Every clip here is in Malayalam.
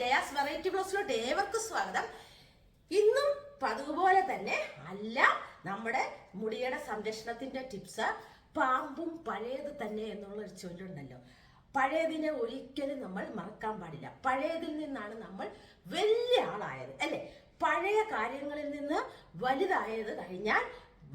ജയാസ് വെറൈറ്റി ബ്ലോസിലോട്ട് ഏവർക്കും സ്വാഗതം. ഇന്നും പതുപോലെ തന്നെ അല്ല നമ്മുടെ മുടിയുടെ സംരക്ഷണത്തിന്റെ ടിപ്സ് പാമ്പും പഴയത് തന്നെ എന്നുള്ള ഒരു ചൊല്ലുണ്ടല്ലോ. പഴയതിനെ ഒരിക്കലും നമ്മൾ മറക്കാൻ പാടില്ല. പഴയതിൽ നിന്നാണ് നമ്മൾ വലിയ ആളായത് അല്ലെ? പഴയ കാര്യങ്ങളിൽ നിന്ന് വലുതായത് കഴിഞ്ഞാൽ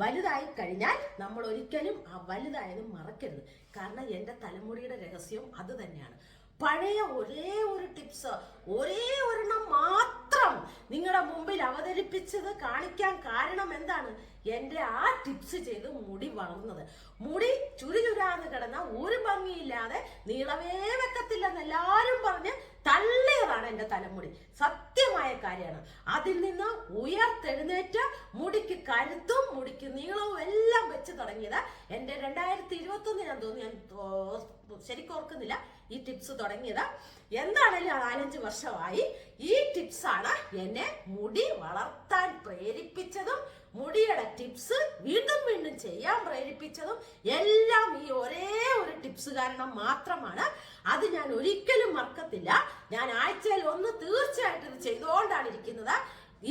വലുതായി കഴിഞ്ഞാൽ നമ്മൾ ഒരിക്കലും ആ വലുതായത് മറക്കരുത്. കാരണം എന്റെ തലമുടിയുടെ രഹസ്യം അത് തന്നെയാണ്. പഴയ ഒരേ ഒരു ടിപ്സ് ഒരേ ഒരെണ്ണം മാത്രം നിങ്ങളുടെ മുമ്പിൽ അവതരിപ്പിച്ചത് കാണിക്കാൻ കാരണം എന്താണ്? എന്റെ ആ ടിപ്സ് ചെയ്ത് മുടി വളർന്നത്. മുടി ചുരുചുരാന്ന് കിടന്ന ഒരു ഭംഗിയില്ലാതെ നീളവേ വെക്കത്തില്ലെന്ന് എല്ലാവരും പറഞ്ഞ് തള്ളിയതാണ് എന്റെ തലമുടി. സത്യമായ കാര്യമാണ്. അതിൽ നിന്ന് ഉയർത്തെഴുന്നേറ്റ് മുടിക്ക് കരുത്തും മുടിക്ക് നീളവും എല്ലാം വെച്ച് തുടങ്ങിയത് എന്റെ രണ്ടായിരത്തി ഞാൻ തോന്നുന്നു. ഞാൻ ശരിക്കോർക്കുന്നില്ല ഈ ടിപ്സ് തുടങ്ങിയത്. എന്താണെങ്കിലും നാലഞ്ച് വർഷമായി ഈ ടിപ്സാണ് എന്നെ മുടി വളർത്താൻ പ്രേരിപ്പിച്ചതും മുടിയുടെ ടിപ്സ് വീണ്ടും വീണ്ടും ചെയ്യാൻ പ്രേരിപ്പിച്ചതും എല്ലാം ഈ ഒരേ ഒരു ടിപ്സ് കാരണം മാത്രമാണ്. അത് ഞാൻ ഒരിക്കലും മറക്കത്തില്ല. ഞാൻ ആഴ്ചയിൽ ഒന്ന് തീർച്ചയായിട്ടും ഇത് ചെയ്തുകൊണ്ടാണ് ഇരിക്കുന്നത്.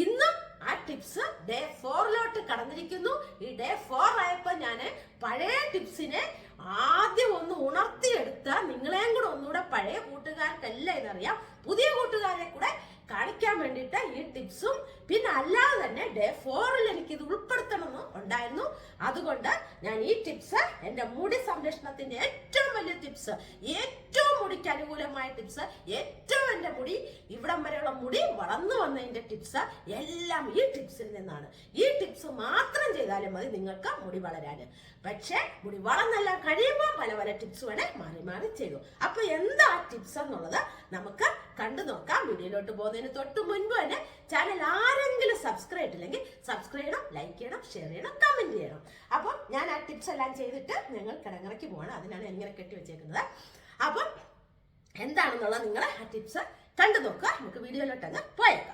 ഇന്നും ആ ടിപ്സ് ഡേ ഫോറിലോട്ട് കടന്നിരിക്കുന്നു. ഈ ഡേ ഫോർ ആയപ്പോൾ ഞാൻ പഴയ ടിപ്സിനെ ആദ്യം ഒന്ന് ഉണർത്തിയെടുത്ത് നിങ്ങളെയും കൂടെ ഒന്നുകൂടെ പഴയ കൂട്ടുകാർക്കല്ല ഇതറിയാം. പുതിയ കൂട്ടുകാരെ കൂടെ കാണിക്കാൻ വേണ്ടിയിട്ട് ഈ ടിപ്സും പിന്നെ അല്ലാതെ തന്നെ ഡേ ഫോറിൽ എനിക്ക് ഇത് ഉൾപ്പെടുത്തണമെന്ന് ഉണ്ടായിരുന്നു. അതുകൊണ്ട് ഞാൻ ഈ ടിപ്സ് എന്റെ മുടി സംരക്ഷണത്തിന്റെ ഏറ്റവും വലിയ ടിപ്സ് ഏറ്റവും മുടിക്ക് അനുകൂലമായ ടിപ്സ് ഏറ്റവും എന്റെ മുടി ഇവിടം വരെയുള്ള മുടി വളർന്നു വന്നതിന്റെ ടിപ്സ് എല്ലാം ഈ ടിപ്സിൽ നിന്നാണ്. ഈ ടിപ്സ് മാത്രം ചെയ്താലും മതി നിങ്ങൾക്ക് മുടി വളരാൻ. പക്ഷേ മുടി വളർന്നെല്ലാം കഴിയുമ്പോൾ പല പല ടിപ്സ് വേണേ മാറി മാറി ചെയ്തു. അപ്പോൾ എന്താ ടിപ്സ് എന്നുള്ളത് നമുക്ക് കണ്ടു നോക്കാം. വീഡിയോയിലോട്ട് പോകുന്നതിന് തൊട്ട് മുൻപ് തന്നെ ചാനൽ ആരെങ്കിലും സബ്സ്ക്രൈബ് ഇല്ലെങ്കിൽ സബ്സ്ക്രൈബ് ചെയ്യണം ലൈക്ക് ചെയ്യണം ഷെയർ ചെയ്യണം കമന്റ് ചെയ്യണം. അപ്പം ഞാൻ ആ ടിപ്സ് എല്ലാം ചെയ്തിട്ട് ഞങ്ങൾ കിടങ്ങിറക്കി പോവാണ്. അതിനാണ് എങ്ങനെ കെട്ടി വെച്ചേക്കുന്നത്. അപ്പം എന്താണെന്നുള്ളത് നിങ്ങൾ ആ ടിപ്സ് കണ്ടു നോക്കുക. നമുക്ക് വീഡിയോയിലോട്ട് അങ്ങ് പോയേക്കാം.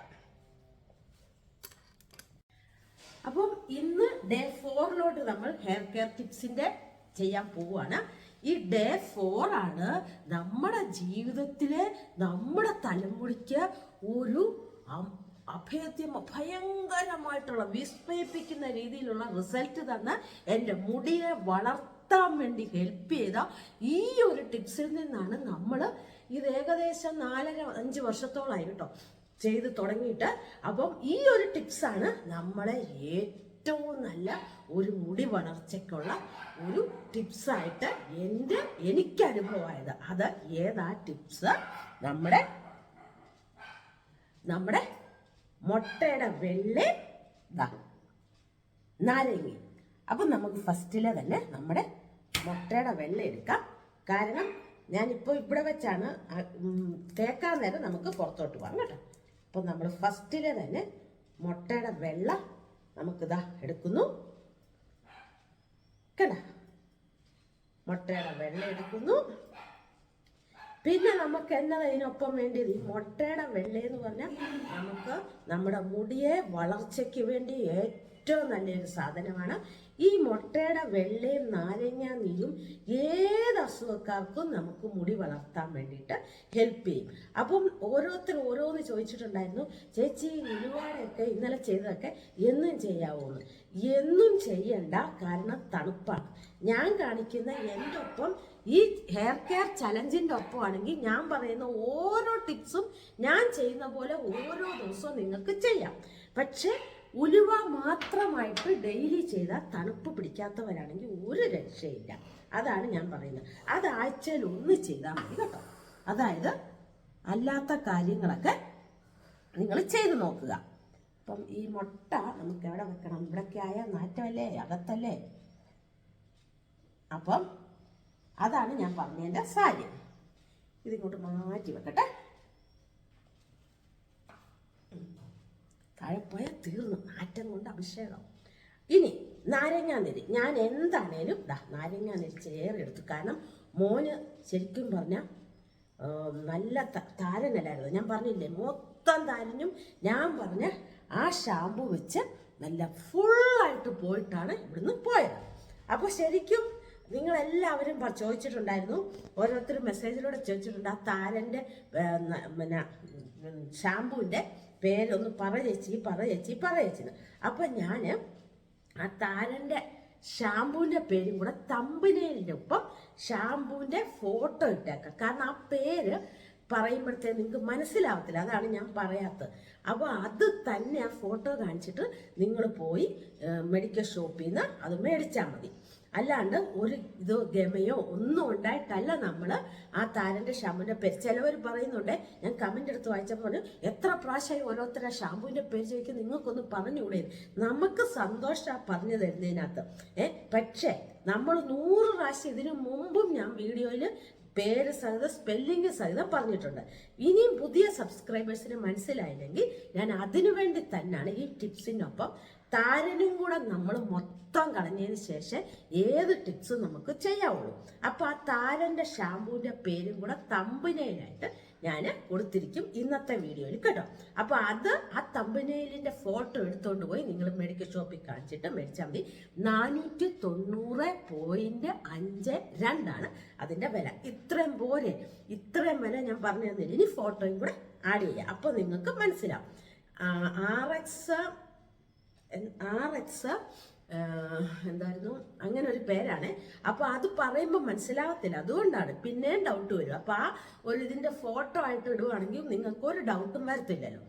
അപ്പം ഇന്ന് ഡേ ഫോറിലോട്ട് നമ്മൾ ഹെയർ കെയർ ടിപ്സിന്റെ ചെയ്യാൻ പോവുകയാണ്. ഈ ഡേ ഫോർ ആണ് നമ്മുടെ ജീവിതത്തിലെ നമ്മുടെ തലമുടിക്ക് ഒരു അഭയത്യം ഭയങ്കരമായിട്ടുള്ള വിസ്മയിപ്പിക്കുന്ന രീതിയിലുള്ള റിസൾട്ട് തന്ന് എന്റെ മുടിയെ വളർത്താൻ വേണ്ടി ഹെൽപ്പ് ചെയ്ത ഈ ഒരു ടിപ്സിൽ നിന്നാണ് നമ്മൾ ഇത് ഏകദേശം നാലര അഞ്ച് വർഷത്തോളമായി കേട്ടോ. ചെയ്ത് തുടങ്ങിയിട്ട് അപ്പം ഈ ഒരു ടിപ്സാണ് നമ്മളെ ഏറ്റവും നല്ല ഒരു മുടി വളർച്ചയ്ക്കുള്ള ഒരു ടിപ്സായിട്ട് എന്റെ എനിക്ക് അനുഭവമായത് അത് ഏതാ ടിപ്സ് നമ്മുടെ നമ്മുടെ മുട്ടയുടെ വെള്ളി നാരങ്ങി അപ്പം നമുക്ക് ഫസ്റ്റിലെ തന്നെ നമ്മുടെ മുട്ടയുടെ വെള്ള എടുക്കാം. കാരണം ഞാനിപ്പോൾ ഇവിടെ വെച്ചാണ് തേക്കാൻ നേരം നമുക്ക് പുറത്തോട്ട് പോകാം കേട്ടോ. അപ്പം നമ്മൾ ഫസ്റ്റിലെ തന്നെ മുട്ടയുടെ വെള്ള നമുക്കിതാ എടുക്കുന്നു. കേട്ടോ? മുട്ടയുടെ വെള്ള എടുക്കുന്നു. പിന്നെ നമുക്ക് എന്നതാ ഇതിനൊപ്പം വേണ്ടിയത്? ഈ മുട്ടയുടെ വെള്ള എന്ന് പറഞ്ഞാൽ നമുക്ക് നമ്മുടെ മുടിയെ വളർച്ചയ്ക്ക് വേണ്ടി ഏറ്റവും നല്ലൊരു സാധനമാണ്. ഈ മുട്ടയുടെ വെള്ളയും നാരങ്ങ നീരും ഏത് അസുഖക്കാർക്കും നമുക്ക് മുടി വളർത്താൻ വേണ്ടിയിട്ട് ഹെൽപ്പ് ചെയ്യും. അപ്പം ഓരോരുത്തർ ഓരോന്ന് ചോദിച്ചിട്ടുണ്ടായിരുന്നു ചേച്ചി ഒരുപാടൊക്കെ ഇന്നലെ ചെയ്തതൊക്കെ എന്നും ചെയ്യാവോന്ന്? എന്നും ചെയ്യണ്ട കാരണം തണുപ്പാണ്. ഞാൻ കാണിക്കുന്ന എന്റെ ഒപ്പം ഈ ഹെയർ കെയർ ചലഞ്ചിന്റെ ഒപ്പമാണെങ്കിൽ ഞാൻ പറയുന്ന ഓരോ ടിപ്സും ഞാൻ ചെയ്യുന്ന പോലെ ഓരോ ദിവസവും നിങ്ങൾക്ക് ചെയ്യാം. പക്ഷേ ഉലുവ മാത്രമായിട്ട് ഡെയിലി ചെയ്താൽ തണുപ്പ് പിടിക്കാത്തവരാണെങ്കിൽ ഒരു രക്ഷയില്ല. അതാണ് ഞാൻ പറയുന്നത്. അത് ആഴ്ചയിൽ ഒന്ന് ചെയ്താൽ മതി കേട്ടോ. അതായത് അല്ലാത്ത കാര്യങ്ങളൊക്കെ നിങ്ങൾ ചെയ്തു നോക്കുക. അപ്പം ഈ മുട്ട നമുക്ക് എവിടെ വെക്കണം? ഇവിടൊക്കെ ആയാൽ നാറ്റമല്ലേ? അകത്തല്ലേ? അപ്പം അതാണ് ഞാൻ പറഞ്ഞതിന്റെ സാരി. ഇതിങ്ങോട്ട് മാറ്റി വെക്കട്ടെ. താഴെ പോയാൽ തീർന്നു. നാറ്റം കൊണ്ട് അഭിഷേകം. ഇനി നാരങ്ങാനെരി ഞാൻ എന്താണേലും ദാ നാരങ്ങാനെരി ചേറെ എടുത്തു കാരണം മോന് ശരിക്കും പറഞ്ഞാൽ നല്ല താരനല്ലായിരുന്നു. ഞാൻ പറഞ്ഞില്ലേ മൊത്തം താരനും ഞാൻ പറഞ്ഞ ആ ഷാമ്പു വെച്ച് നല്ല ഫുള്ളായിട്ട് പോയിട്ടാണ് ഇവിടുന്ന് പോയത്. അപ്പോൾ ശരിക്കും നിങ്ങളെല്ലാവരും ചോദിച്ചിട്ടുണ്ടായിരുന്നു ഓരോരുത്തരും മെസ്സേജിലൂടെ ചോദിച്ചിട്ടുണ്ട് ആ താരന്റെ പിന്നെ ഷാമ്പുവിന്റെ പേരൊന്ന് പറ ചേച്ചി പറ ചേച്ചി പറ ഞാൻ ആ താരന്റെ ഷാമ്പുവിന്റെ പേരും കൂടെ തമ്പിനേലിന്റെ ഒപ്പം ഷാമ്പുവിന്റെ ഫോട്ടോ ഇട്ടേക്കാം. കാരണം ആ പേര് പറയുമ്പോഴത്തേ നിങ്ങൾക്ക് മനസ്സിലാവത്തില്ല. അതാണ് ഞാൻ പറയാത്തത്. അപ്പോൾ അത് തന്നെ ആ ഫോട്ടോ കാണിച്ചിട്ട് നിങ്ങൾ പോയി മെഡിക്കൽ ഷോപ്പിൽ നിന്ന് അത് മേടിച്ചാൽ മതി. അല്ലാണ്ട് ഒരു ഇത് ഗമയോ ഒന്നും ഉണ്ടായിട്ടല്ല നമ്മൾ ആ താരന്റെ ഷാമ്പുവിന്റെ പേര്. ചിലവർ പറയുന്നുണ്ട് ഞാൻ കമന്റ് എടുത്ത് വായിച്ചപ്പോൾ പറഞ്ഞു എത്ര പ്രാവശ്യമായി ഓരോരുത്തരെ ഷാമ്പുവിന്റെ പേര് ചോദിക്കും നിങ്ങൾക്കൊന്ന് പറഞ്ഞുകൂടെ? നമുക്ക് സന്തോഷമാണ് പറഞ്ഞു തരുന്നതിനകത്ത് ഏ പക്ഷേ നമ്മൾ നൂറ് പ്രാവശ്യം ഇതിനു മുമ്പും ഞാൻ വീഡിയോയിൽ പേര് സഹിതം സ്പെല്ലിംഗ് സഹിതം പറഞ്ഞിട്ടുണ്ട്. ഇനിയും പുതിയ സബ്സ്ക്രൈബേഴ്സിന് മനസ്സിലായില്ലെങ്കിൽ ഞാൻ അതിനു വേണ്ടി തന്നെയാണ് ഈ ടിപ്സിനൊപ്പം താരനും കൂടെ നമ്മൾ മൊത്തം കളഞ്ഞതിന് ശേഷം ഏത് ടിപ്സും നമുക്ക് ചെയ്യാവുള്ളൂ. അപ്പോൾ ആ താരന്റെ ഷാമ്പൂവിന്റെ പേരും കൂടെ തമ്പനയിലായിട്ട് ഞാൻ കൊടുത്തിരിക്കും ഇന്നത്തെ വീഡിയോയിൽ കേട്ടോ. അപ്പോൾ അത് ആ തമ്പനയിലിന്റെ ഫോട്ടോ എടുത്തുകൊണ്ട് പോയി നിങ്ങൾ മെഡിക്കൽ ഷോപ്പിൽ കാണിച്ചിട്ട് മേടിച്ചാൽ മതി. നാനൂറ്റി തൊണ്ണൂറ് പോയിന്റ് അഞ്ച് രണ്ടാണ് അതിന്റെ വില. ഇത്രയും പോരെ. ഇത്രയും വില ഞാൻ പറഞ്ഞു തന്നില്ല? ഇനി ഫോട്ടോയും കൂടെ ആഡ് ചെയ്യാം. അപ്പോൾ നിങ്ങൾക്ക് മനസ്സിലാവും. ആർ എക്സ് ആർ എക്സ് എന്തായിരുന്നു? അങ്ങനെ ഒരു പേരാണ്. അപ്പോൾ അത് പറയുമ്പോൾ മനസ്സിലാവത്തില്ല. അതുകൊണ്ടാണ് പിന്നെയും ഡൗട്ട് വരും. അപ്പോൾ ആ ഒരു ഇതിന്റെ ഫോട്ടോ ആയിട്ട് ഇടുവാണെങ്കിൽ നിങ്ങൾക്ക് ഒരു ഡൗട്ടും വരത്തില്ലല്ലോ.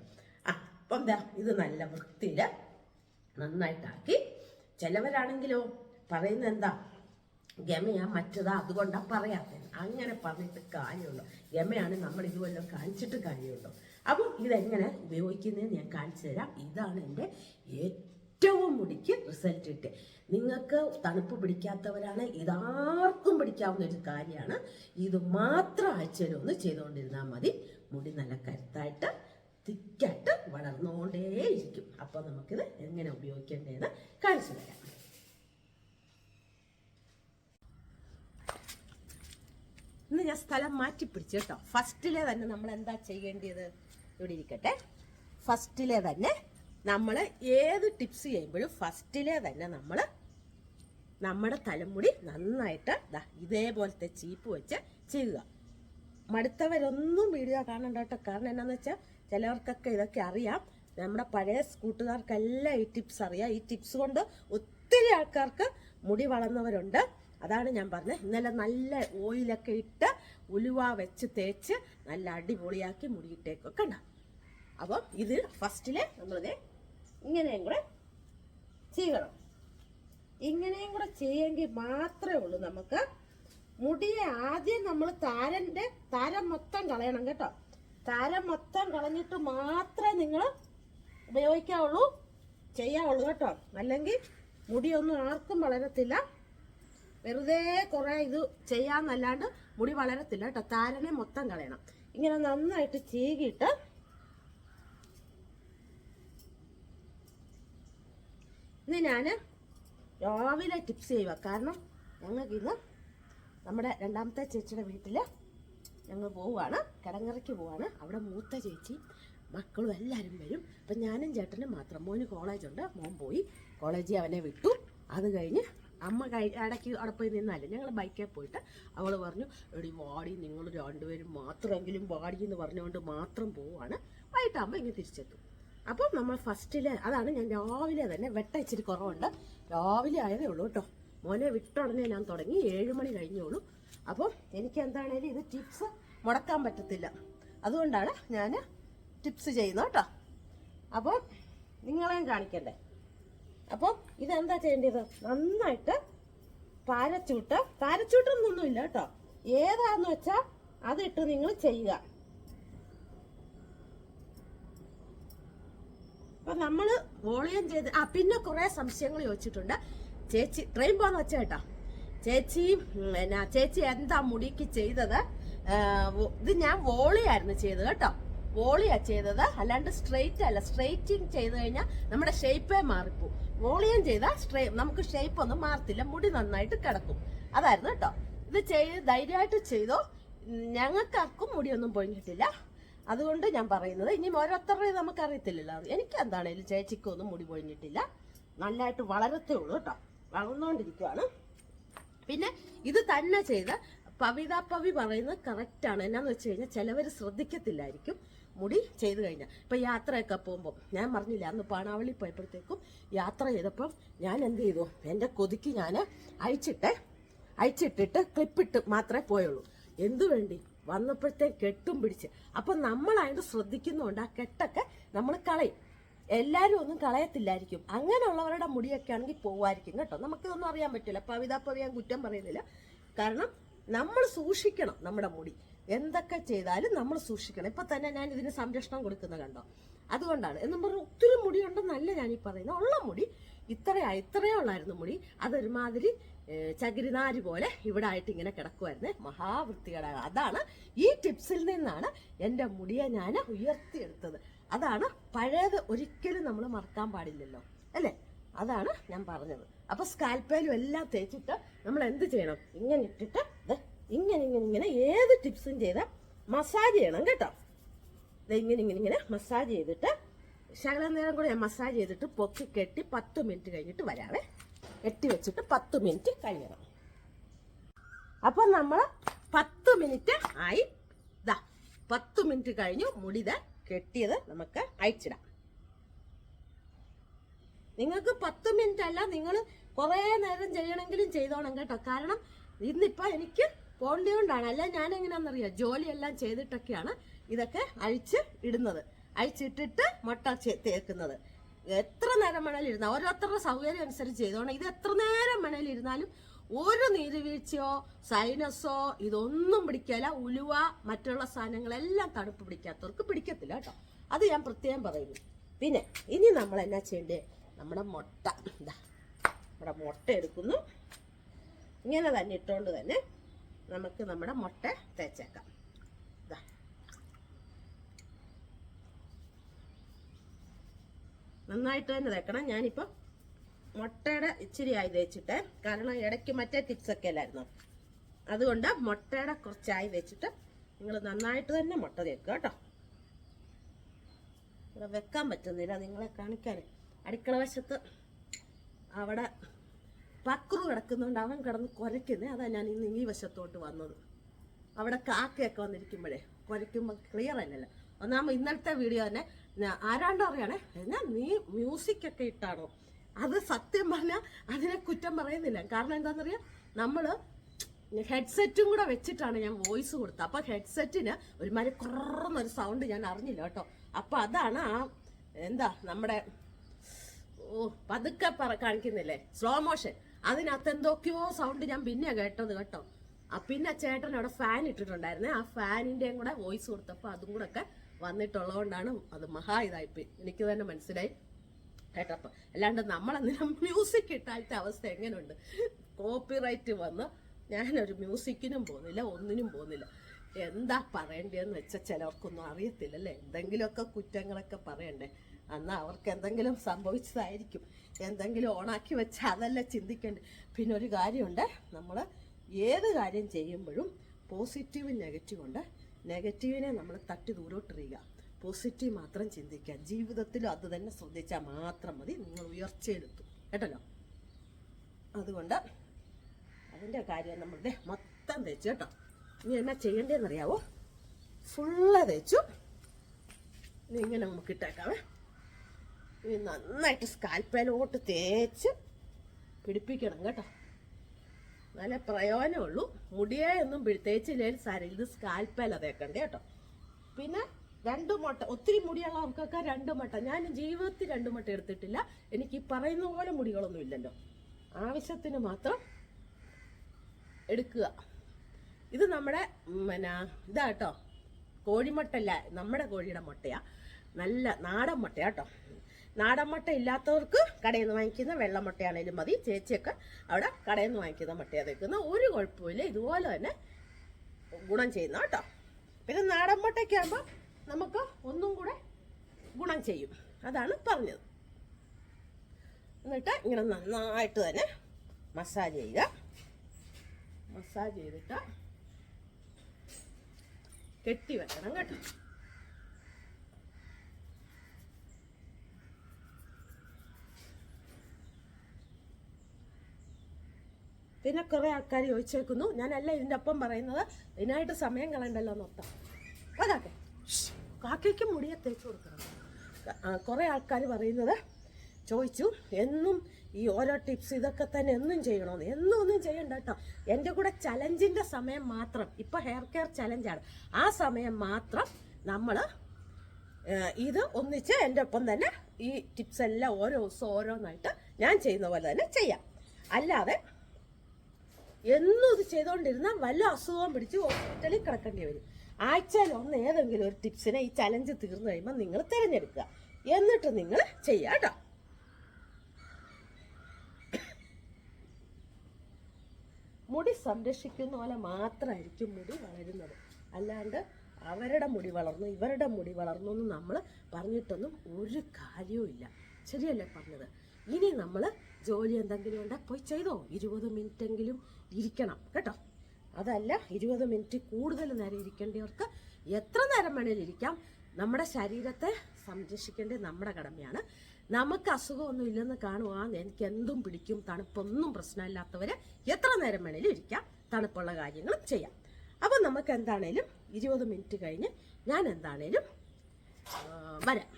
ആ അപ്പം എന്താ ഇത് നല്ല വൃത്തിയിൽ നന്നായിട്ടാക്കി. ചിലവരാണെങ്കിലോ പറയുന്നത് എന്താ? ഗമയാ മറ്റതാ അതുകൊണ്ടാ പറയാത്തത്. അങ്ങനെ പറഞ്ഞിട്ട് കാര്യമുള്ളൂ. ഗമയാണ് നമ്മൾ ഇതുവല്ലോ കാണിച്ചിട്ട് കാര്യമുള്ളൂ. അപ്പം ഇതെങ്ങനെ ഉപയോഗിക്കുന്നതെന്ന് ഞാൻ കാണിച്ചു തരാം. ഇതാണ് എന്റെ ഏറ്റവും മുടിക്ക് റിസൾട്ട് കിട്ടിയത് നിങ്ങൾക്ക് തണുപ്പ് പിടിക്കാത്തവരാണ് ഇതാർക്കും പിടിക്കാവുന്ന ഒരു കാര്യമാണ്. ഇത് മാത്രം ആഴ്ചയിൽ ഒന്ന് ചെയ്തുകൊണ്ടിരുന്നാൽ മതി. മുടി നല്ല കരുത്തായിട്ട് തിക്കായിട്ട് വളർന്നുകൊണ്ടേയിരിക്കും. അപ്പോൾ നമുക്കിത് എങ്ങനെ ഉപയോഗിക്കേണ്ടതെന്ന് കാണിച്ചു തരാം. ഇന്ന് ഞാൻ സ്ഥലം മാറ്റി പിടിച്ചു കേട്ടോ ഫസ്റ്റിലെ തന്നെ നമ്മൾ എന്താ ചെയ്യേണ്ടത്? ഇവിടെ ഇരിക്കട്ടെ. ഫസ്റ്റിലെ തന്നെ നമ്മൾ ഏത് ടിപ്സ് ചെയ്യുമ്പോഴും ഫസ്റ്റിലെ തന്നെ നമ്മൾ നമ്മുടെ തലമുടി നന്നായിട്ട് ഇതേപോലത്തെ ചീപ്പ് വെച്ച് ചെയ്യുക. മടുത്തവരൊന്നും വീഡിയോ കാണണ്ട കേട്ടോ. കാരണം എന്നാന്ന് വെച്ചാൽ ചിലവർക്കൊക്കെ ഇതൊക്കെ അറിയാം. നമ്മുടെ പഴയ കൂട്ടുകാർക്കെല്ലാം ഈ ടിപ്സ് അറിയാം. ഈ ടിപ്സ് കൊണ്ട് ഒത്തിരി ആൾക്കാർക്ക് മുടി വളർന്നവരുണ്ട്. അതാണ് ഞാൻ പറഞ്ഞത്. ഇന്നലെ നല്ല ഓയിലൊക്കെ ഇട്ട് ഉലുവ വെച്ച് തേച്ച് നല്ല അടിപൊളിയാക്കി മുടിയിട്ടേക്കൊക്കെ ഉണ്ടാവും അപ്പം ഇത് ഫസ്റ്റിൽ നമ്മളിത് ഇങ്ങനെയും കൂടെ ചെയ്യണം. ഇങ്ങനെയും കൂടെ ചെയ്യെങ്കിൽ മാത്രമേ ഉള്ളൂ നമുക്ക്. മുടിയെ ആദ്യം നമ്മൾ താരന്റെ താരം മൊത്തം കളയണം കേട്ടോ. താരം മൊത്തം കളഞ്ഞിട്ട് മാത്രമേ നിങ്ങൾ ഉപയോഗിക്കാവുള്ളൂ ചെയ്യാവുള്ളൂ കേട്ടോ. അല്ലെങ്കിൽ മുടിയൊന്നും ആർക്കും വളരത്തില്ല. വെറുതെ കുറെ ഇത് ചെയ്യാന്നല്ലാണ്ട് മുടി വളരത്തില്ല കേട്ടോ. താരനെ മൊത്തം കളയണം. ഇങ്ങനെ നന്നായിട്ട് ചീകിയിട്ട് ഇന്ന് ഞാൻ രാവിലെ ടിപ്സ് ചെയ്യുക കാരണം ഞങ്ങൾക്ക് ഇന്ന് നമ്മുടെ രണ്ടാമത്തെ ചേച്ചിയുടെ വീട്ടിൽ ഞങ്ങൾ പോവുകയാണ് കിടങ്ങറയ്ക്ക് പോവാണ്. അവിടെ മൂത്ത ചേച്ചി മക്കളും എല്ലാവരും വരും. അപ്പം ഞാനും ചേട്ടനും മാത്രം. മോന് കോളേജുണ്ട് മോൻ പോയി കോളേജിൽ അവനെ വിട്ടു. അത് കഴിഞ്ഞ് അമ്മ കഴി ഇടയ്ക്ക് അവിടെ പോയി നിന്നാലും. ഞങ്ങൾ ബൈക്കിൽ പോയിട്ട് അവൾ പറഞ്ഞു എടി വാടി നിങ്ങൾ രണ്ടുപേരും മാത്രമെങ്കിലും വാടി എന്ന് പറഞ്ഞുകൊണ്ട് മാത്രം പോവാണ് വൈകിട്ടാകുമ്പോൾ ഇങ്ങനെ തിരിച്ചെത്തും. അപ്പം നമ്മൾ ഫസ്റ്റിൽ അതാണ് ഞാൻ രാവിലെ തന്നെ വെട്ട ഇച്ചിരി കുറവുണ്ട്. രാവിലെ ആയതേ ഉള്ളൂ കേട്ടോ മോനെ വിട്ടുടനെ ഞാൻ തുടങ്ങി. ഏഴ് മണി കഴിഞ്ഞോളൂ. അപ്പം എനിക്ക് എന്താണേലും ഇത് ടിപ്സ് മുടക്കാൻ പറ്റത്തില്ല. അതുകൊണ്ടാണ് ഞാൻ ടിപ്സ് ചെയ്യുന്നത് കേട്ടോ അപ്പോൾ നിങ്ങളെയും കാണിക്കണ്ടേ? അപ്പോൾ ഇതെന്താ ചെയ്യേണ്ടത്? നന്നായിട്ട് പാരച്ചൂട്ട്. ഇല്ല കേട്ടോ ഏതാന്ന് വെച്ചാൽ അതിട്ട് നിങ്ങൾ ചെയ്യുക. അപ്പൊ നമ്മൾ വോളിയം ചെയ്ത് ആ പിന്നെ കുറെ സംശയങ്ങൾ ചോദിച്ചിട്ടുണ്ട്. ചേച്ചി ട്രെയിൻ പോകാന്ന് വെച്ച കേട്ടോ ചേച്ചി എന്നാ ചേച്ചി എന്താ മുടിക്ക് ചെയ്തത്? ഇത് ഞാൻ വോളിയായിരുന്നു ചെയ്തത് കേട്ടോ. വോളിയാ ചെയ്തത്. അല്ലാണ്ട് സ്ട്രെയിറ്റ് അല്ല. സ്ട്രെയിറ്റിങ് ചെയ്ത് കഴിഞ്ഞാൽ നമ്മുടെ ഷേപ്പേ മാറിപ്പോ വോളിയം ചെയ്താൽ സ്ട്രേ നമുക്ക് ഷേപ്പ് ഒന്നും മാറത്തില്ല. മുടി നന്നായിട്ട് കിടക്കും. അതായിരുന്നു കേട്ടോ. ഇത് ചെയ്ത് ധൈര്യമായിട്ട് ചെയ്തോ. ഞങ്ങൾക്കാർക്കും മുടിയൊന്നും പൊഴിഞ്ഞിട്ടില്ല. അതുകൊണ്ട് ഞാൻ പറയുന്നത് ഇനി ഓരോരുത്തരുടെയും നമുക്കറിയത്തില്ലല്ലോ. എനിക്ക് എന്താണേലും ചേച്ചിക്കൊന്നും മുടി പൊഴിഞ്ഞിട്ടില്ല. നല്ലതായിട്ട് വളരത്തേ ഉള്ളൂ കേട്ടോ. വളർന്നുകൊണ്ടിരിക്കുവാണ് പിന്നെ ഇത് തന്നെ ചെയ്ത് പവിത പവി പറയുന്നത് കറക്റ്റാണ് എന്നാന്ന് വെച്ച് കഴിഞ്ഞാൽ ചിലവർ ശ്രദ്ധിക്കത്തില്ലായിരിക്കും മുടി ചെയ്തു കഴിഞ്ഞാൽ ഇപ്പം യാത്രയൊക്കെ പോകുമ്പോൾ ഞാൻ പറഞ്ഞില്ല അന്ന് പാണാവളി പോയപ്പോഴത്തേക്കും യാത്ര ചെയ്തപ്പം ഞാൻ എന്ത് ചെയ്തു? എന്റെ കൊതിക്ക് ഞാൻ അഴിച്ചിട്ട് അയച്ചിട്ടിട്ട് ക്ലിപ്പിട്ട് മാത്രമേ പോയുള്ളൂ. എന്തു വേണ്ടി വന്നപ്പോഴത്തേക്ക് കെട്ടും പിടിച്ച്. അപ്പം അതിന് ശ്രദ്ധിക്കുന്നുണ്ട്. ആ കെട്ടൊക്കെ നമ്മൾ കളയും. എല്ലാവരും ഒന്നും കളയത്തില്ലായിരിക്കും. അങ്ങനെയുള്ളവരുടെ മുടിയൊക്കെ ആണെങ്കിൽ പോവായിരിക്കും കേട്ടോ. നമുക്കിതൊന്നും അറിയാൻ പറ്റില്ല. പവിതാപ്പവി ഞാൻ കുറ്റം പറയുന്നില്ല. കാരണം നമ്മൾ സൂക്ഷിക്കണം നമ്മുടെ മുടി. എന്തൊക്കെ ചെയ്താലും നമ്മൾ സൂക്ഷിക്കണം. ഇപ്പൊ തന്നെ ഞാൻ ഇതിന് സംരക്ഷണം കൊടുക്കുന്ന കണ്ടോ? അതുകൊണ്ടാണ്. എന്നും പറഞ്ഞു ഒത്തിരി മുടിയുണ്ടെന്നല്ല ഞാൻ ഈ പറയുന്നത്. ഉള്ള മുടി ഇത്രയാ ഇത്രയേ ഉള്ളായിരുന്നു മുടി. അതൊരുമാതിരി ചകിരിനാര് പോലെ ഇവിടെ ആയിട്ട് ഇങ്ങനെ കിടക്കുമായിരുന്നു മഹാവൃത്തികട. അതാണ് ഈ ടിപ്സിൽ നിന്നാണ് എന്റെ മുടിയെ ഞാൻ ഉയർത്തിയെടുത്തത്. അതാണ് പഴയത് ഒരിക്കലും നമ്മൾ മറക്കാൻ പാടില്ലല്ലോ അല്ലേ? അതാണ് ഞാൻ പറഞ്ഞത്. അപ്പൊ സ്കാൽപ്പേലും എല്ലാം തേച്ചിട്ട് നമ്മൾ എന്ത് ചെയ്യണം? ഇങ്ങനെ ഇട്ടിട്ട് ഇങ്ങനെ ഇങ്ങനെ ഇങ്ങനെ ഏത് ടിപ്സും ചെയ്ത മസാജ് ചെയ്യണം കേട്ടോ. ഇങ്ങനെ ഇങ്ങനെ ഇങ്ങനെ മസാജ് ചെയ്തിട്ട് ശകലം നേരം കൂടെ ഞാൻ മസാജ് ചെയ്തിട്ട് പൊക്കി കെട്ടി പത്ത് മിനിറ്റ് കഴിഞ്ഞിട്ട് വരാവേ. കെട്ടി വെച്ചിട്ട് പത്ത് മിനിറ്റ് കഴിയണം. അപ്പൊ നമ്മൾ പത്ത് മിനിറ്റ് ആയി. ഇതാ പത്ത് മിനിറ്റ് കഴിഞ്ഞു. മുടിത് കെട്ടിയത് നമുക്ക് അയച്ചിടാം നിങ്ങൾക്ക് പത്ത് മിനിറ്റ് അല്ല നിങ്ങൾ കുറേ നേരം ചെയ്യണമെങ്കിലും ചെയ്തോണം കേട്ടോ. കാരണം ഇന്നിപ്പോ എനിക്ക് പോണ്ടിയോണ്ടാണ്. അല്ല ഞാൻ എങ്ങനെയാണെന്നറിയാം ജോലിയെല്ലാം ചെയ്തിട്ടൊക്കെയാണ് ഇതൊക്കെ അഴിച്ച് ഇടുന്നത്. അഴിച്ചിട്ടിട്ട് മുട്ട തേക്കുന്നത്. എത്ര നേരം വേണേലും ഇരുന്ന ഓരോരുത്തരുടെ സൗകര്യം അനുസരിച്ച് ചെയ്തോണം. ഇത് എത്ര നേരം വേണേലും ഇരുന്നാലും ഒരു നീരുവീഴ്ചയോ സൈനസോ ഇതൊന്നും പിടിക്കല. ഉലുവ മറ്റുള്ള സാധനങ്ങളെല്ലാം തണുപ്പ് പിടിക്കാത്തവർക്ക് പിടിക്കത്തില്ല കേട്ടോ. അത് ഞാൻ പ്രത്യേകം പറയുന്നു. പിന്നെ ഇനി നമ്മൾ എന്നാ ചെയ്യണ്ടേ? നമ്മുടെ മുട്ട. എന്താ നമ്മുടെ മുട്ട എടുക്കുന്നു. ഇങ്ങനെ തന്നെ ഇട്ടുകൊണ്ട് തന്നെ നമുക്ക് നമ്മുടെ മുട്ട തേച്ചേക്കാം ഇതാ നന്നായിട്ട് തന്നെ തേക്കണം ഞാനിപ്പം മുട്ടയുടെ ഇച്ചിരി ആയി തേച്ചിട്ട് കാരണം ഇടയ്ക്ക് മറ്റേ ടിപ്സ് ഒക്കെ അല്ലായിരുന്നോ? അതുകൊണ്ട് മുട്ടയുടെ കുറച്ചായി വെച്ചിട്ട് നിങ്ങൾ നന്നായിട്ട് തന്നെ മുട്ട തേക്കുക കേട്ടോ. ഇവിടെ വെക്കാൻ പറ്റുന്നില്ല നിങ്ങളെ കാണിക്കാൻ. അടുക്കള വശത്ത് അവിടെ പക്രു കിടക്കുന്നുണ്ട്. അവൻ കിടന്ന് കുരയ്ക്കുന്നത് അതാ ഞാൻ ഇന്ന് ഈ വശത്തോട്ട് വന്നത്. അവിടെ കാക്കയൊക്കെ വന്നിരിക്കുമ്പോഴേ കുരയ്ക്കുമ്പോൾ ക്ലിയർ അല്ലല്ലോ. ഒന്നാമത് ഇന്നലത്തെ വീഡിയോ തന്നെ ആരാണ്ടോ അറിയണേ എന്നാ നീ മ്യൂസിക് ഒക്കെ ഇട്ടാണോ? അത് സത്യം പറഞ്ഞാൽ അതിനെ കുറ്റം പറയുന്നില്ല. കാരണം എന്താണെന്നറിയാം നമ്മൾ ഹെഡ്സെറ്റും കൂടെ വെച്ചിട്ടാണ് ഞാൻ വോയിസ് കൊടുത്തത്. അപ്പം ഹെഡ്സെറ്റിന് ഒരുമാതിരി കുറന്നൊരു സൗണ്ട് ഞാൻ അറിഞ്ഞില്ല കേട്ടോ. അപ്പം അതാണ് ആ എന്താ നമ്മുടെ ഓ പതുക്കെ പറ കാണിക്കുന്നില്ലേ? സ്ലോ മോഷൻ അതിനകത്ത് എന്തൊക്കെയോ സൗണ്ട് ഞാൻ പിന്നെ കേട്ടത് കേട്ടോ. പിന്നെ ചേട്ടൻ അവിടെ ഫാൻ ഇട്ടിട്ടുണ്ടായിരുന്നേ. ആ ഫാനിന്റെയും കൂടെ വോയിസ് കൊടുത്തപ്പോൾ അതും കൂടെ ഒക്കെ വന്നിട്ടുള്ളതുകൊണ്ടാണ് അത് മഹാ ഇതായിപ്പോയി എനിക്ക് തന്നെ മനസ്സിലായി. കേട്ടപ്പോൾ അല്ലാണ്ട് നമ്മളെന്തിനാ മ്യൂസിക് ഇട്ടാലത്തെ അവസ്ഥ എങ്ങനെയുണ്ട് കോപ്പിറൈറ്റ് വന്ന് ഞാനൊരു മ്യൂസിക്കിനും പോകുന്നില്ല ഒന്നിനും പോകുന്നില്ല. എന്താ പറയേണ്ടതെന്ന് വെച്ചാൽ ചിലർക്കൊന്നും അറിയത്തില്ലല്ലേ? എന്തെങ്കിലുമൊക്കെ കുറ്റങ്ങളൊക്കെ പറയണ്ടേ? എന്നാൽ അവർക്ക് എന്തെങ്കിലും സംഭവിച്ചതായിരിക്കും. എന്തെങ്കിലും ഓണാക്കി വെച്ചാൽ അതല്ല ചിന്തിക്കേണ്ടത് പിന്നെ ഒരു കാര്യമുണ്ട് നമ്മൾ ഏത് കാര്യം ചെയ്യുമ്പോഴും പോസിറ്റീവും നെഗറ്റീവും ഉണ്ട്. നെഗറ്റീവിനെ നമ്മൾ തട്ടി ദൂരോട്ടെറിയുക പോസിറ്റീവ് മാത്രം ചിന്തിക്കുക. ജീവിതത്തിലും അത് തന്നെ ശ്രദ്ധിച്ചാൽ മാത്രം മതി. നിങ്ങൾ ഉയർച്ചയിലെത്തും. കേട്ടല്ലോ? അതുകൊണ്ട് അതിന്റെ കാര്യം നമ്മളുടെ മൊത്തം തേച്ച് കേട്ടോ. ഇനി എന്നാ ചെയ്യേണ്ടതെന്നറിയാവോ? ഫുള്ള് തേച്ചു. ഇനി ഇങ്ങനെ നമുക്ക് ഇട്ടേക്കാവേ. ഇനി നന്നായിട്ട് സ്കാൽപ്പേലോട്ട് തേച്ച് പിടിപ്പിക്കണം കേട്ടോ. നല്ല പ്രയോജനമുള്ളൂ. മുടിയെ ഒന്നും പിടി- തേച്ചില്ലേലും സാരം. ഇത് സ്കാൽപ്പേല കേട്ടോ. പിന്നെ രണ്ട് മുട്ട. ഒത്തിരി മുടിയുള്ളവർക്കൊക്കെ രണ്ട് മുട്ട. ഞാൻ ജീവിതത്തിൽ രണ്ട് മുട്ട എടുത്തിട്ടില്ല. എനിക്ക് പറയുന്ന പോലെ മുടികളൊന്നും ഇല്ലല്ലോ. ആവശ്യത്തിന് മാത്രം എടുക്കുക. ഇത് നമ്മുടെ പിന്നെ ഇതാ കേട്ടോ. കോഴിമുട്ടല്ല നമ്മുടെ കോഴിയുടെ മുട്ടയാ. നല്ല നാടൻ മുട്ടയാ കേട്ടോ. നാടൻ മുട്ട ഇല്ലാത്തവർക്ക് കടയിൽ നിന്ന് വാങ്ങിക്കുന്ന വെള്ളമുട്ടയാണേലും മതി. ചേച്ചിയൊക്കെ അവിടെ കടയിൽ നിന്ന് വാങ്ങിക്കുന്ന മുട്ടയാണ് തേക്കുന്ന. ഒരു കുഴപ്പമില്ല ഇതുപോലെ തന്നെ ഗുണം ചെയ്യുന്ന കേട്ടോ. പിന്നെ നാടൻ മുട്ടയ്ക്ക് ആകുമ്പോൾ നമുക്ക് ഒന്നും കൂടെ ഗുണം ചെയ്യും. അതാണ് പറഞ്ഞത്. എന്നിട്ട് ഇങ്ങനെ നന്നായിട്ട് തന്നെ മസാജ് ചെയ്യുക. മസാജ് ചെയ്തിട്ട് കെട്ടി വെക്കണം കേട്ടോ. പിന്നെ കുറെ ആൾക്കാർ ചോദിച്ചേക്കുന്നു. ഞാനല്ല ഇതിന്റെ ഒപ്പം പറയുന്നത്. ഇതിനായിട്ട് സമയം കളയണ്ടല്ലോ എന്നൊത്തം അതാക്കെ. കാക്കയ്ക്ക് മുടിയെ തേച്ച് കൊടുക്കണം. കുറേ ആൾക്കാർ പറയുന്നത് ചോദിച്ചു. എന്നും ഈ ഓരോ ടിപ്സ് ഇതൊക്കെ തന്നെ എന്നും ചെയ്യണമെന്ന് എന്നും ഒന്നും ചെയ്യണ്ട കേട്ടോ. എന്റെ കൂടെ ചലഞ്ചിന്റെ സമയം മാത്രം. ഇപ്പോൾ ഹെയർ കെയർ ചലഞ്ചാണ്. ആ സമയം മാത്രം നമ്മൾ ഇത് ഒന്നിച്ച് എന്റെ ഒപ്പം തന്നെ ഈ ടിപ്സ് എല്ലാം ഓരോ ദിവസം ഓരോന്നായിട്ട് ഞാൻ ചെയ്യുന്ന പോലെ തന്നെ ചെയ്യാം. അല്ലാതെ എന്നും ഇത് ചെയ്തുകൊണ്ടിരുന്നാൽ വല്ല അസുഖവും പിടിച്ച് ഹോസ്പിറ്റലിൽ കിടക്കേണ്ടി വരും. ആഴ്ചയിൽ ഒന്ന് ഏതെങ്കിലും ഒരു ടിപ്സിനെ ഈ ചലഞ്ച് തീർന്നു കഴിയുമ്പോൾ നിങ്ങൾ തിരഞ്ഞെടുക്കുക. എന്നിട്ട് നിങ്ങൾ ചെയ്യുക കേട്ടോ. മുടി സംരക്ഷിക്കുന്ന പോലെ മാത്രമായിരിക്കും മുടി വളരുന്നത്. അല്ലാണ്ട് അവരുടെ മുടി വളർന്നു ഇവരുടെ മുടി വളർന്നു എന്ന് നമ്മൾ പറഞ്ഞിട്ടൊന്നും ഒരു കാര്യവും ഇല്ല. ശരിയല്ലേ പറഞ്ഞത്? ഇനി നമ്മൾ ജോലി എന്തെങ്കിലും ഉണ്ടെങ്കിൽ പോയി ചെയ്തോ? ഇരുപത് മിനിറ്റെങ്കിലും ഇരിക്കണം കേട്ടോ? അതല്ല ഇരുപത് മിനിറ്റ് കൂടുതൽ നേരം ഇരിക്കേണ്ടവർക്ക് എത്ര നേരം വേണേലും ഇരിക്കാം. നമ്മുടെ ശരീരത്തെ സംരക്ഷിക്കേണ്ടത് നമ്മുടെ കടമയാണ്. നമുക്ക് അസുഖമൊന്നും ഇല്ലെന്ന് കാണുക എനിക്ക് എന്തും പിടിക്കും തണുപ്പൊന്നും പ്രശ്നമില്ലാത്തവർ എത്ര നേരം വേണേലും ഇരിക്കാം. തണുപ്പുള്ള കാര്യങ്ങൾ ചെയ്യാം. അപ്പം നമുക്ക് എന്താണേലും ഇരുപത് മിനിറ്റ് കഴിഞ്ഞ് ഞാൻ എന്താണേലും വരാം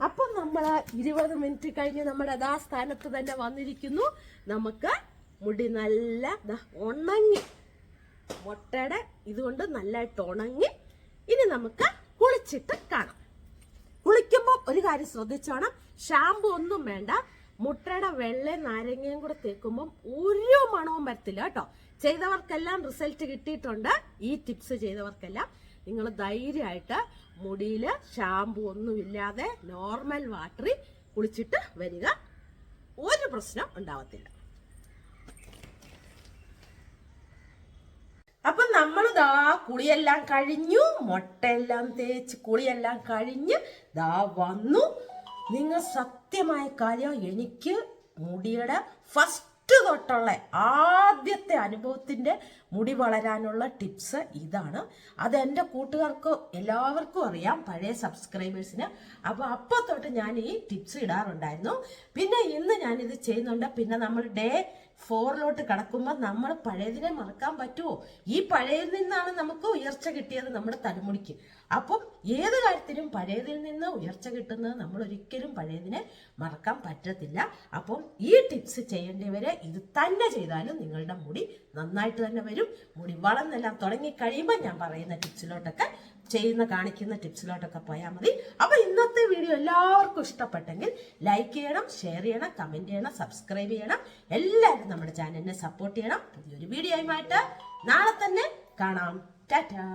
അപ്പം നമ്മൾ ഇരുപത് മിനിറ്റ് കഴിഞ്ഞ് നമ്മുടെ അതാ സ്ഥാനത്ത് തന്നെ വന്നിരിക്കുന്നു. നമുക്ക് മുടി നല്ല ഉണങ്ങി. മുട്ടയുടെ ഇതുകൊണ്ട് നല്ലതായിട്ട് ഉണങ്ങി. ഇനി നമുക്ക് കുളിച്ചിട്ട് കാണാം. കുളിക്കുമ്പോൾ ഒരു കാര്യം ശ്രദ്ധിച്ചോണം. ഷാമ്പു ഒന്നും വേണ്ട. മുട്ടയുടെ വെള്ളയും നാരങ്ങയും കൂടെ തേക്കുമ്പം ഒരു മണവും വരത്തില്ല കേട്ടോ. ചെയ്തവർക്കെല്ലാം റിസൾട്ട് കിട്ടിയിട്ടുണ്ട്. ഈ ടിപ്സ് ചെയ്തവർക്കെല്ലാം. നിങ്ങൾ ധൈര്യമായിട്ട് മുടിയിൽ ഷാമ്പു ഒന്നുമില്ലാതെ നോർമൽ വാട്ടറിൽ കുളിച്ചിട്ട് വരിക. ഒരു പ്രശ്നം ഉണ്ടാവത്തില്ല. അപ്പൊ നമ്മൾ ദാ കുളിയെല്ലാം കഴിഞ്ഞു. മുട്ടയെല്ലാം തേച്ച് കുളിയെല്ലാം കഴിഞ്ഞ് ദാ വന്നു. നിങ്ങൾ സത്യമായ കാര്യം എനിക്ക് മുടിയുടെ ഫസ്റ്റ് തൊട്ടുള്ള ആദ്യത്തെ അനുഭവത്തിന്റെ മുടി വളരാനുള്ള ടിപ്സ് ഇതാണ്. അത് എന്റെ കൂട്ടുകാർക്ക് എല്ലാവർക്കും അറിയാം പഴയ സബ്സ്ക്രൈബേഴ്സിന്. അപ്പോൾ അപ്പോൾ തൊട്ട് ഞാൻ ഈ ടിപ്സ് ഇടാറുണ്ടായിരുന്നു. പിന്നെ ഇന്ന് ഞാനിത് ചെയ്യുന്നുണ്ട്. പിന്നെ നമ്മൾ ഡേ ഫോറിലോട്ട് കടക്കുമ്പോൾ നമ്മൾ പഴയതിനെ മറക്കാൻ പറ്റുമോ ഈ പഴയതിൽ നിന്നാണ് നമുക്ക് ഉയർച്ച കിട്ടിയത് നമ്മുടെ തലമുടിക്ക്. അപ്പം ഏത് കാര്യത്തിലും പഴയതിൽ നിന്ന് ഉയർച്ച കിട്ടുന്നത് നമ്മൾ ഒരിക്കലും പഴയതിനെ മറക്കാൻ പറ്റത്തില്ല. അപ്പം ഈ ടിപ്സ് ചെയ്യേണ്ടവരെ ഇത് തന്നെ ചെയ്താലും നിങ്ങളുടെ മുടി നന്നായിട്ട് തന്നെ വരും. മുടി വളർന്നെല്ലാം തുടങ്ങി കഴിയുമ്പോൾ ഞാൻ പറയുന്ന ടിപ്സിലോട്ടൊക്കെ ചെയ്യുന്ന കാണിക്കുന്ന ടിപ്സിലോട്ടൊക്കെ പോയാൽ മതി. അപ്പൊ ഇന്നത്തെ വീഡിയോ എല്ലാവർക്കും ഇഷ്ടപ്പെട്ടെങ്കിൽ ലൈക്ക് ചെയ്യണം ഷെയർ ചെയ്യണം കമന്റ് ചെയ്യണം സബ്സ്ക്രൈബ് ചെയ്യണം. എല്ലാവരും നമ്മുടെ ചാനലിനെ സപ്പോർട്ട് ചെയ്യണം. പുതിയൊരു വീഡിയോയുമായിട്ട് നാളെ തന്നെ കാണാം. ടാറ്റാ.